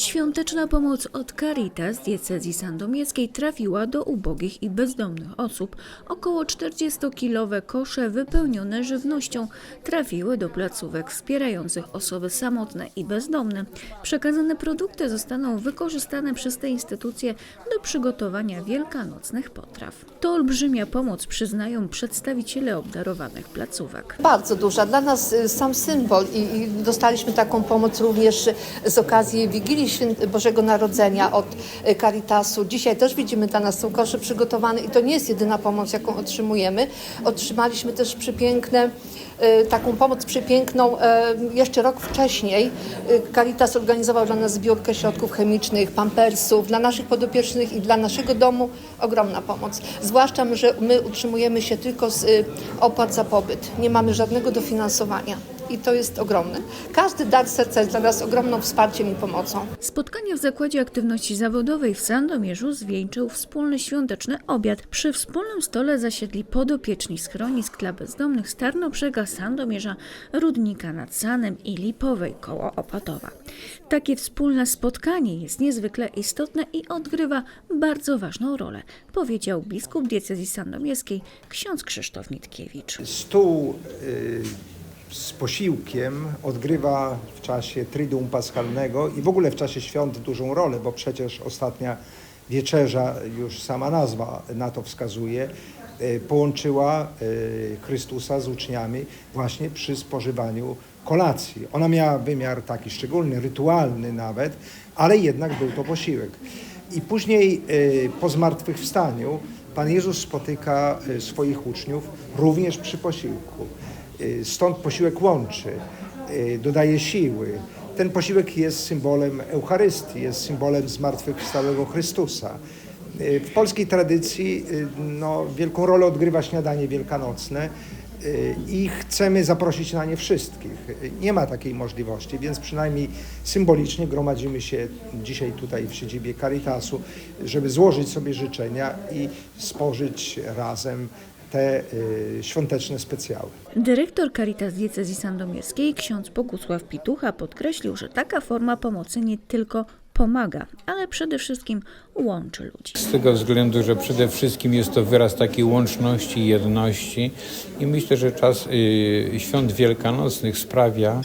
Świąteczna pomoc od Caritas diecezji sandomierskiej trafiła do ubogich i bezdomnych osób. Około 40-kilowe kosze wypełnione żywnością trafiły do placówek wspierających osoby samotne i bezdomne. Przekazane produkty zostaną wykorzystane przez te instytucje do przygotowania wielkanocnych potraw. To olbrzymia pomoc, przyznają przedstawiciele obdarowanych placówek. Bardzo duża. Dla nas y, sam symbol i, i dostaliśmy taką pomoc również z okazji Wigilii Bożego Narodzenia od y, Caritasu. Dzisiaj też widzimy dla nas są kosze przygotowane i to nie jest jedyna pomoc, jaką otrzymujemy. Otrzymaliśmy też przepiękne, y, taką pomoc przepiękną y, jeszcze rok wcześniej. Caritas organizował dla nas zbiórkę środków chemicznych, pampersów, dla naszych podopiecznych i dla naszego domu ogromna pomoc. Zwłaszcza, że my utrzymujemy się tylko z opłat za pobyt. Nie mamy żadnego dofinansowania i to jest ogromne. Każdy dar serca jest dla nas ogromnym wsparciem i pomocą. Spotkanie w Zakładzie Aktywności Zawodowej w Sandomierzu zwieńczył wspólny świąteczny obiad. Przy wspólnym stole zasiedli podopieczni schronisk dla bezdomnych z Tarnobrzega, Sandomierza, Rudnika nad Sanem i Lipowej koło Opatowa. Takie wspólne spotkanie jest niezwykle istotne i odgrywa bardzo ważną rolę, powiedział biskup diecezji sandomierskiej ksiądz Krzysztof Mitkiewicz. Stół y, z posiłkiem odgrywa w czasie Triduum Paschalnego i w ogóle w czasie świąt dużą rolę, bo przecież ostatnia wieczerza, już sama nazwa na to wskazuje, y, połączyła y, Chrystusa z uczniami właśnie przy spożywaniu kolacji. Ona miała wymiar taki szczególny, rytualny nawet, ale jednak był to posiłek. I później y, po zmartwychwstaniu Pan Jezus spotyka swoich uczniów również przy posiłku. Y, Stąd posiłek łączy, y, dodaje siły. Ten posiłek jest symbolem Eucharystii, jest symbolem zmartwychwstałego Chrystusa. Y, W polskiej tradycji no, wielką rolę odgrywa śniadanie wielkanocne i chcemy zaprosić na nie wszystkich. Nie ma takiej możliwości, więc przynajmniej symbolicznie gromadzimy się dzisiaj tutaj w siedzibie Caritasu, żeby złożyć sobie życzenia i spożyć razem te y, świąteczne specjały. Dyrektor Caritas Diecezji Sandomierskiej, ksiądz Bogusław Pitucha, podkreślił, że taka forma pomocy nie tylko pomaga, ale przede wszystkim łączy ludzi. Z tego względu, że przede wszystkim jest to wyraz takiej łączności jedności i myślę, że czas y, świąt wielkanocnych sprawia,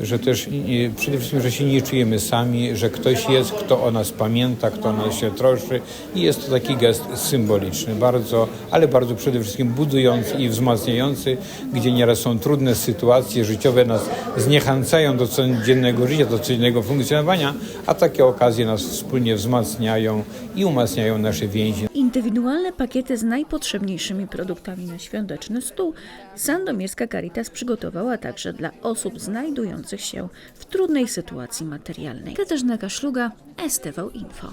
że też y, przede wszystkim, że się nie czujemy sami, że ktoś jest, kto o nas pamięta, kto o nas się troszczy i jest to taki gest symboliczny, bardzo, ale bardzo przede wszystkim budujący i wzmacniający, gdzie nieraz są trudne sytuacje życiowe, nas zniechęcają do codziennego życia, do codziennego funkcjonowania, a takie okazje nas wspólnie wzmacniają i umacniają nasze więzi. Indywidualne pakiety z najpotrzebniejszymi produktami na świąteczny stół Sandomierska Caritas przygotowała także dla osób znajdujących się w trudnej sytuacji materialnej. Katarzyna Kaszluga, STV Info.